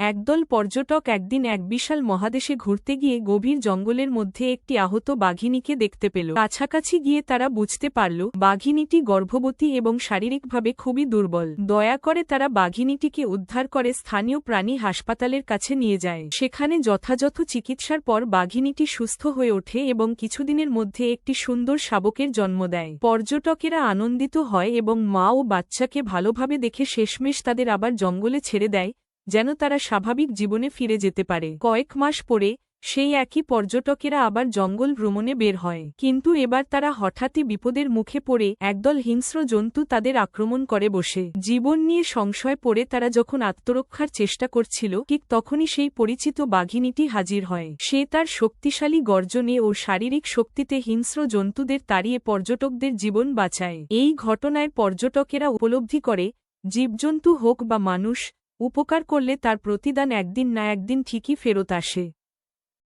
একদল পর্যটক একদিন এক বিশাল মহাদেশে ঘুরতে গিয়ে গভীর জঙ্গলের মধ্যে একটি আহত বাঘিনীকে দেখতে পেল। কাছাকাছি গিয়ে তারা বুঝতে পারল, বাঘিনীটি গর্ভবতী এবং শারীরিকভাবে খুবই দুর্বল। দয়া করে তারা বাঘিনীটিকে উদ্ধার করে স্থানীয় প্রাণী হাসপাতালের কাছে নিয়ে যায়। সেখানে যথাযথ চিকিৎসার পর বাঘিনীটি সুস্থ হয়ে ওঠে এবং কিছুদিনের মধ্যে একটি সুন্দর শাবকের জন্ম দেয়। পর্যটকেরা আনন্দিত হয় এবং মা ও বাচ্চাকে ভালোভাবে দেখে শেষমেশ তাদের আবার জঙ্গলে ছেড়ে দেয় যেন তারা স্বাভাবিক জীবনে ফিরে যেতে পারে। কয়েক মাস পরে, সেই একই পর্যটকেরা আবার জঙ্গল ভ্রমণে বের হয়। কিন্তু এবার তারা হঠাৎই বিপদের মুখে পড়ে, একদল হিংস্র জন্তু তাদের আক্রমণ করে বসে। জীবন নিয়ে সংশয় পড়ে তারা যখন আত্মরক্ষার চেষ্টা করছিল, ঠিক তখনই সেই পরিচিত বাঘিনীটি হাজির হয়। সে তার শক্তিশালী গর্জনে ও শারীরিক শক্তিতে হিংস্র জন্তুদের তাড়িয়ে পর্যটকদের জীবন বাঁচায়। এই ঘটনায় পর্যটকেরা উপলব্ধি করে, জীবজন্তু হোক বা মানুষ উপকার করলে তার প্রতিদান একদিন না একদিন ঠিকই ফেরত আসে।